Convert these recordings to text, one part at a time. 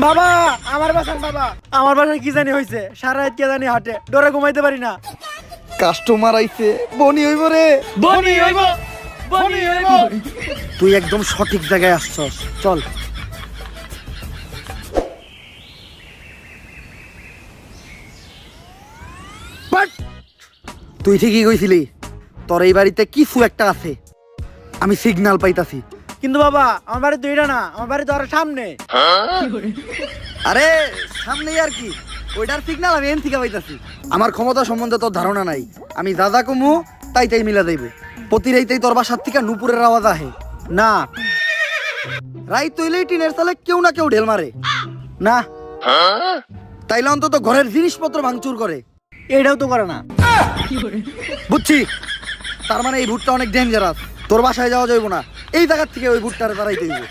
বাবা আমার বাসান বাবা। আমার বাসায় কি জানি হয়েছে? সারা রাত কে জানি হাটে। ডরে ঘুমাইতে পারি না। কাস্টমার আইছে বনি হইব রে। বনি হইব বনি হইব। তুই একদম সঠিক জায়গায় আসছস। চল। বাট! তুই ঠিকই কইছিলি তোর এই বাড়িতে কিছু একটা আছে। আমি সিগন্যাল পাইতাছি। কিন্তু বাবা আমার বাড়ি তো এটা না আমার বাড়ি তো আরও সামনে। আরে সামনে আর কি ওইটার সিগন্যাল আমি এন থেকে পাইতাছি। আমার ক্ষমতা সম্বন্ধে তোর ধারণা নাই। আমি দাদা কমু তাই তাই মিলা দেব প্রতি রাইতেই তোর বাসার থেকে নুপুরের আওয়াজ আহে। না। রাই তৈলেই টিনের সালে কেউ না কেউ ঢেল মারে। না। তাইলে অন্তত ঘরের জিনিসপত্র ভাঙচুর করে। এটাও তো করে না। বুঝছি? তার মানে এই ভুটটা অনেক ডেঞ্জারাস তোর বাসায় যাওয়া যাইব না। এই জায়গার থেকে ওই ভুট্টারে তারাইতে হইব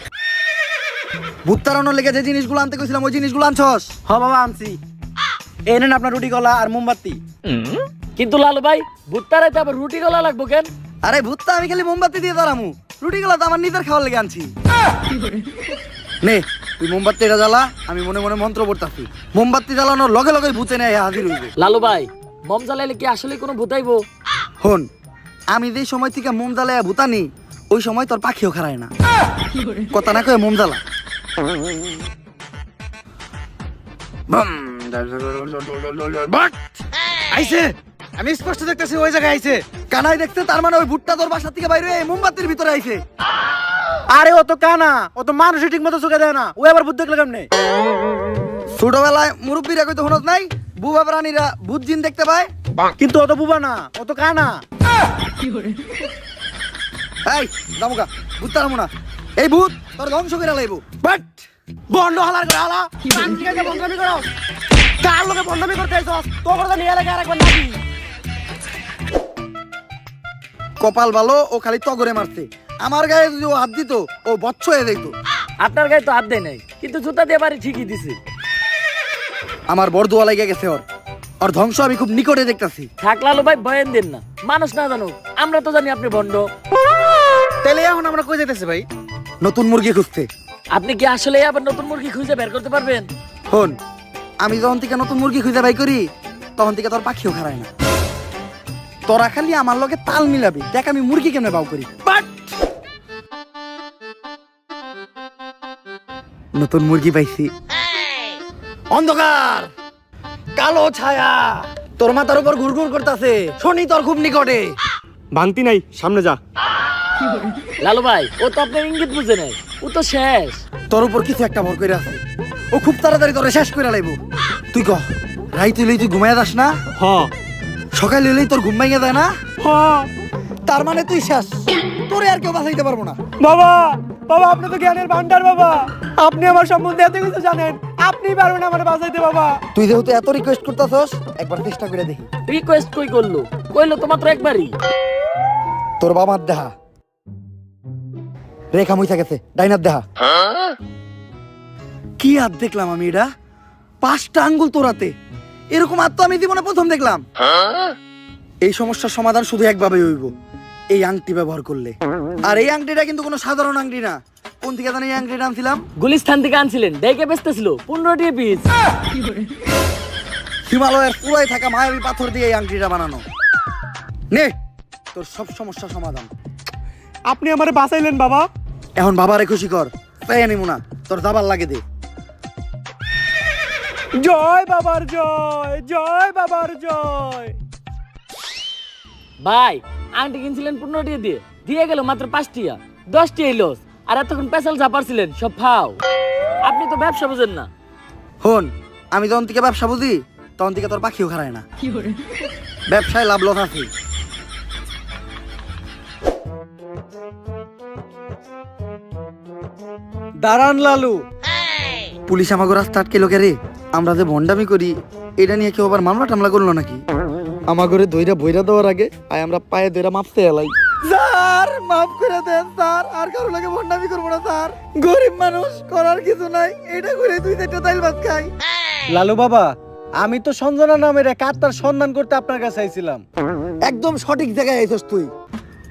ভূত তাড়ানোর লেগে যে জিনিসগুলো আনতে কইছিলাম ওই জিনিসগুলো আনছস? হ বাবা আনছি। এই নেন আপনার রুটি কলা আর মোমবাতি। কিন্তু লালু ভাই ভুট্টারে তো আবার রুটি গলা লাগবো কেন? আরে ভূতটা আমি খালি মোমবাতি দিয়ে দাঁড়ামু রুটিগুলো তো আমার নিজের খাওয়ার লেগে আনছি। নে তুই মোমবাতি এটা জ্বালা আমি মনে মনে মন্ত্র পড়তাছি। মোমবাতি জ্বালানোর লগে লগে ভূতে নেয় হাজির হইবে। লালু ভাই মম জ্বালাইলে কি আসলে কোনো ভুতাইবো হন আমি যে সময় থেকে মোম জ্বালায় ভূতানি ওই সময় তোর পাখিও খারায় না কথা না কয়ে মোম জ্বালা আইছে আমি স্পষ্ট দেখতেছি ওই জায়গায় আইছে কানাই দেখতে তার মানে ওই ভুট্টা তোর বাসা থেকে বাইরে মোমবাতির ভিতরে আইছে আরে ও তো কানা ও তো মানুষই ঠিক মতো চোখে দেয় না ও আবার বুদ্ধ দেখলে কেমনে ছোটবেলায় মুরব্বীরা কইতো হনত নাই বুবা প্রাণীরা ভূত জিন দেখতে পায় কিন্তু অত বুবা না ও তো কানা এই জামুকা ভূত তারামু না। এই ভূত তোর ধ্বংস করে লাইব। বাট বন্ধ হালার করে হালা। বন্ধমি করো। কার লোকে বন্ধমি করতে তো করে নিয়ে লাগে আর একবার নাকি কপাল ভালো ও খালি তগরে মারছে। আমার গায়ে যদি ও হাত দিত ও বচ্চ হয়ে যেত আপনার গায়ে তো হাত দেয় নাই কিন্তু জুতা দিয়ে বাড়ি ঠিকই দিছে। আমার বড় দোয়া লেগে গেছে ওর। ওর ধ্বংস আমি খুব নিকটে দেখতাছি। থাক লালু ভাই বয়ান দেন না। মানুষ না জানো আমরা তো জানি আপনি ভণ্ড। তাহলে এখন আমরা কই যেতেছে ভাই? নতুন মুরগি খুঁজতে। আপনি কি আসলে আবার নতুন মুরগি খুঁজে বের করতে পারবেন? হন আমি যখন থেকে নতুন মুরগি খুঁজে বাই করি তখন থেকে তোর পাখিও খারায় না। তোরা খালি আমার লগে তাল মিলাবি। দেখ আমি মুরগি কেমনে বাউ করি। বাট! নতুন মুরগি পাইছি। অন্ধকার! কালো ছায়া! তোর মাথার উপর ঘুরঘুর করতেছে। শনি তোর খুব নিকটে। ভাঙতি নাই সামনে যা। লালু ভাই ও তো আপনার ইঙ্গিত বুঝে নাই। ও তো শেষ। তোর উপর কিছু একটা ভর করে আছে। ও খুব তাড়াতাড়ি তোরে শেষ করে লাইব। তুই কহ রাই তুই তুই ঘুমাইয়া যাস না? হ। সকালে হলেই তোর ঘুম ভাঙিয়ে দেয় না? হ। তার মানে তুই শেষ। তোরে আর কেউ বাঁচাইতে পারব না। বাবা বাবা আপনি তো জ্ঞানের ভান্ডার বাবা। আপনি আমার সম্বন্ধে এত কিছু জানেন। আপনি পারবেন আমার বাঁচাইতে বাবা। তুই যেহেতু এত রিকোয়েস্ট করতেছস একবার চেষ্টা করে দেখি। রিকোয়েস্ট কই করল? কইলো তো মাত্র একবারই। তোর বাবার দেহা। রেখা মুইসা গেছে ডাইনার দেহা। কি হাত দেখলাম আমি এটা? পাঁচটা আঙ্গুল তোরাতে। এরকম হাত তো আমি জীবনে প্রথম দেখলাম। এই সমস্যার সমাধান শুধু একভাবে হইব। এই আংটি ব্যবহার করলে। আর এই আংটিটা কিন্তু কোনো সাধারণ আংটি না। কোন থেকে জানি এই আংটিটা আনছিলাম? গুলিস্থান থেকে আনছিলেন। দেখে বেচতেছিল। পনেরোটি পিস হিমালয়ের পুরাই থাকা মায়াবী পাথর দিয়ে এই আংটিটা বানানো। নে তোর সব সমস্যা সমাধান। আপনি আমারে বাঁচাইলেন বাবা। এখন বাবারে খুশি কর। তাই আনিমু না। তোর দাবার লাগে দে। জয় বাবার জয় জয় বাবার জয়। ভাই আংটি কিনছিলেন পনেরোটি দিয়ে। দিয়ে গেল মাত্র পাঁচটিয়া। দশটি লস আর এতক্ষণ পেশাল চাপারছিলেন সব ফাও। আপনি তো ব্যবসা বুঝেন না। হন আমি যখন থেকে ব্যবসা বুঝি তখন থেকে তোর পাখিও খারায় না। ব্যবসায় লাভ লস আছে। দাঁড়ান লালু। পুলিশ আমাকে রাস্তা আটকে লোকে রে। আমরা যে ভন্ডামি করি এটা নিয়ে কেউ আবার মামলা টামলা করল নাকি? আমার ঘরে দইরা বইরা দেওয়ার আগে আয় আমরা পায়ে দইরা মাপতে এলাই স্যার মাফ করে দেন স্যার। আর কারও লাগে ভন্ডামি করব না স্যার। গরিব মানুষ করার কিছু নাই এটা করে দুই চারটা তাইল ভাত খাই। লালু বাবা আমি তো সঞ্জনা নামের এক আত্মার সন্ধান করতে আপনার কাছে আইছিলাম। একদম সঠিক জায়গায় আইছস তুই।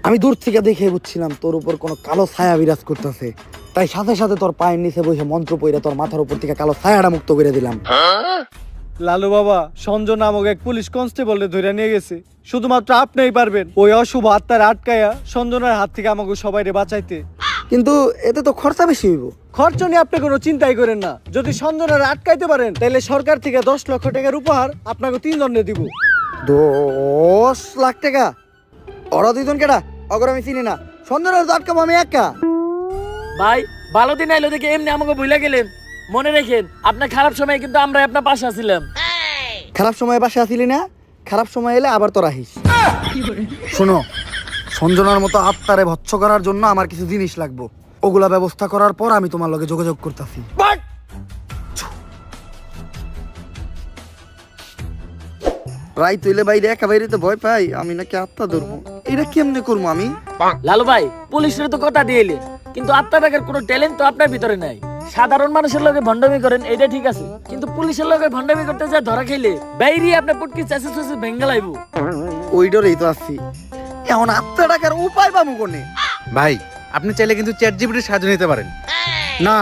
আমি দূর থেকে দেখে বুঝছিলাম তোর উপর কোনো কালো ছায়া বিরাজ করতেছে। তাই সাথে সাথে তোর পায়ের নিচে বসে মন্ত্র পইরা তোর মাথার উপর থেকে কালো ছায়াটা মুক্ত করে দিলাম। লালু বাবা সঞ্জয় নামক এক পুলিশ কনস্টেবল ধরে নিয়ে গেছে। শুধুমাত্র আপনিই পারবেন ওই অশুভ আত্মার আটকায়া সঞ্জনার হাত থেকে আমাকে সবাইরে বাঁচাইতে। কিন্তু এতে তো খরচা বেশি হইব। খরচ নিয়ে আপনি কোনো চিন্তাই করেন না। যদি সঞ্জনার আটকাইতে পারেন তাহলে সরকার থেকে দশ লক্ষ টাকার উপহার আপনাকে তিন দণ্ডে দিব। দশ লাখ টাকা? ওরা দুইজন কেটা অগর আমি চিনি না। সন্ধ্যের আটকাবো আমি একা। ভাই ভালো দিন আইলো দেখে এমনি আমাকে ভুলে গেলেন। মনে রেখেন আপনার খারাপ সময় কিন্তু আমরা আপনার পাশে আছিলাম। খারাপ সময় বাসে আসিলি না খারাপ সময় এলে আবার তোর আহিস। শোনো সঞ্জনার মতো আত্মারে ভৎস করার জন্য আমার কিছু জিনিস লাগবো। ওগুলা ব্যবস্থা করার পর আমি তোমার লগে যোগাযোগ করতেছি। রাই তুইলে বাইরে একা বাইরে তো ভয় পাই। আমি নাকি আত্মা ধরবো। এটা কেমনে করব আমি? লালু ভাই পুলিশের তো কথা দিয়ে কিন্তু আত্মা টাকার কোনো ট্যালেন্ট তো আপনার ভিতরে নাই। সাধারণ মানুষের লগে ভণ্ডামি করেন এটা ঠিক আছে। কিন্তু পুলিশের লগে ভণ্ডামি করতে যা ধরা খেলে বাইরে আপনার পুটকি চাষে চাষে ভেঙ্গে লাইব। ওই ডরেই তো আসছি এখন আত্মা টাকার উপায় পাবো কোনে? ভাই আপনি চাইলে কিন্তু চ্যাট জিপিটির সাহায্য নিতে পারেন। না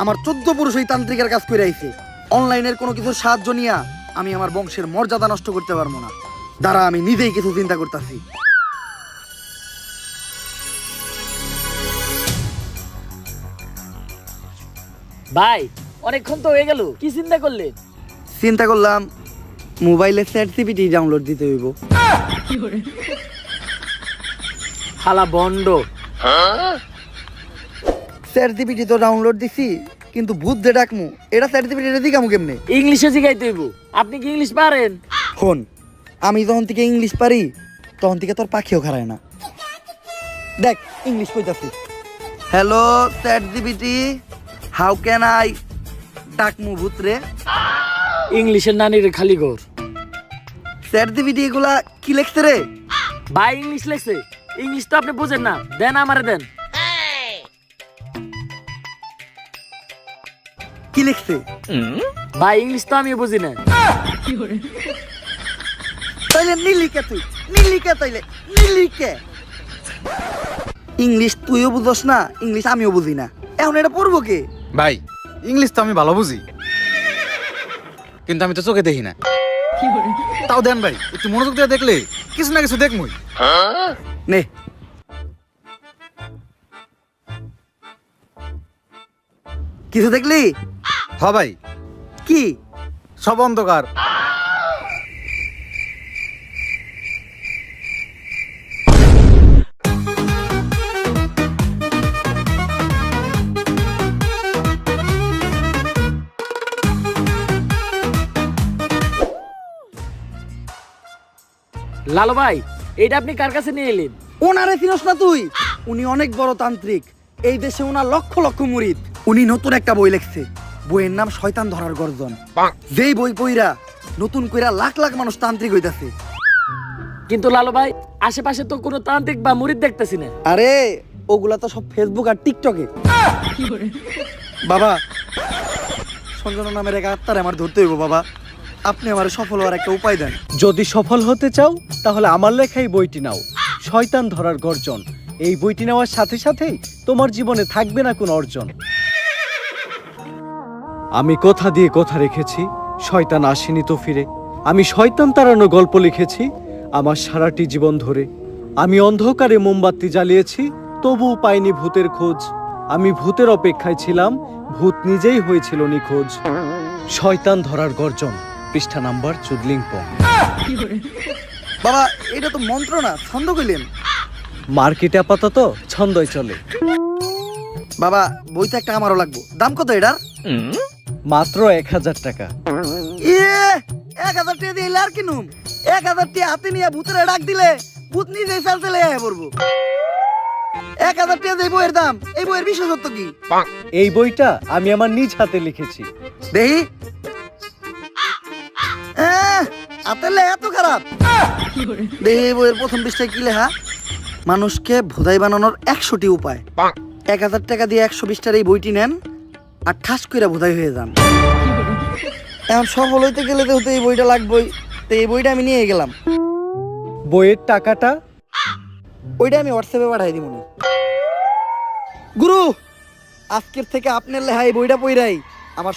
আমার চোদ্দ পুরুষ ওই তান্ত্রিকের কাজ করে আইছে। অনলাইনের কোনো কিছুর সাহায্য নিয়া আমি আমার বংশের মর্যাদা নষ্ট করতে পারব না। দ্বারা আমি নিজেই কিছু চিন্তা করতেছি। ভাই অনেকক্ষণ তো হয়ে গেল। কি চিন্তা করলেন? চিন্তা করলাম মোবাইলে চ্যাট জিপিটি ডাউনলোড দিতে হইব। হালা বন্ড। চ্যাট জিপিটি তো ডাউনলোড দিছি কিন্তু ভূত যে ডাকমু এটা চ্যাট এটা দিকামু কেমনে? ইংলিশে শিখাইতে হইব। আপনি কি ইংলিশ পারেন? হন আমি যখন থেকে ইংলিশ পারি তখন থেকে তোর পাখিও খারায় না। দেখ ইংলিশ কইতাছি। Hello chat GPT how can I ডাকমু ভূত রে? ইংলিশের নানির খালি ঘর। চ্যাট জিপিটি এগুলা কি লেখছে রে? ভাই ইংলিশ লেখছে। ইংলিশ তো আপনি বুঝেন না। দেন আমারে দেন। কি লিখছে? ভাই ইংলিশ তো আমি বুঝি না। তাইলে নীলিকে তুই নীলিকে তাইলে নীলিকে। ইংলিশ তুইও বুঝস না ইংলিশ আমিও বুঝি না। এখন এটা পড়ব কে? ভাই ইংলিশ তো আমি ভালো বুঝি। কিন্তু আমি তো চোখে দেখি না। তাও দেন ভাই একটু মনোযোগ দিয়ে দেখলে কিছু না কিছু দেখমই। নে। কিছু দেখলি? হ ভাই। কি? সব অন্ধকার। লালু ভাই এটা আপনি কার কাছে নিয়ে এলেন? ওনারে চিনস না তুই? উনি অনেক বড় তান্ত্রিক। এই দেশে ওনার লক্ষ লক্ষ মুরিদ। উনি নতুন একটা বই লিখছে। বইয়ের নাম শয়তান ধরার গর্জন। যেই বই পইরা নতুন কইরা লাখ লাখ মানুষ তান্ত্রিক হইতাছে। কিন্তু লালু ভাই আশেপাশে তো কোনো তান্ত্রিক বা মুরিদ দেখতেছি না। আরে ওগুলা তো সব ফেসবুক আর টিকটকে বাবা সঞ্জনা নামের এক আত্মার আমার ধরতে হইব বাবা। আপনি আমার সফল হওয়ার একটা উপায় দেন। যদি সফল হতে চাও তাহলে আমার লেখাই বইটি নাও শয়তান ধরার গর্জন। এই বইটি নেওয়ার সাথে সাথেই তোমার জীবনে থাকবে না কোনো অর্জন। আমি কথা দিয়ে কথা রেখেছি শয়তান আসেনি তো ফিরে। আমি শয়তান তাড়ানো গল্প লিখেছি আমার সারাটি জীবন ধরে। আমি অন্ধকারে মোমবাতি জ্বালিয়েছি তবুও পাইনি ভূতের খোঁজ। আমি ভূতের অপেক্ষায় ছিলাম ভূত নিজেই হয়েছিল নিখোঁজ। শয়তান ধরার গর্জন পৃষ্ঠা নাম্বার চুদলিংপং বাবা এটা তো মন্ত্র না ছন্দ কইলেন। মার্কেটে আপাতত ছন্দই চলে। বাবা বইটা একটা আমারও লাগবো। দাম কত এটার? মাত্র এক হাজার টাকা। ইয়ে এক হাজার টাকা দিয়ে আর কিনুম এক হাজার টাকা হাতে নিয়ে ভূতের ডাক দিলে ভূত নিজেই চাল চলে পড়ব। এক হাজার টাকা এই বইয়ের দাম এই বইয়ের বিশেষত্ব কি? এই বইটা আমি আমার নিজ হাতে লিখেছি। দেহি? লেখা এত খারাপ। দেহি এই বইয়ের প্রথম পৃষ্ঠায় কি লেখা? মানুষকে ভোদাই বানানোর একশোটি উপায়। এক হাজার টাকা দিয়ে একশো বিশটার এই বইটি নেন আর ঠাস করে বোধহয় হয়ে যান। এখন সফল হইতে গেলে তো এই বইটা লাগবই। তো এই বইটা আমি নিয়ে গেলাম। বইয়ের টাকাটা ওইটা আমি হোয়াটসঅ্যাপে পাঠাই দিব গুরু, আজকের থেকে আপনার লেহাই বইটা পইরাই। আমার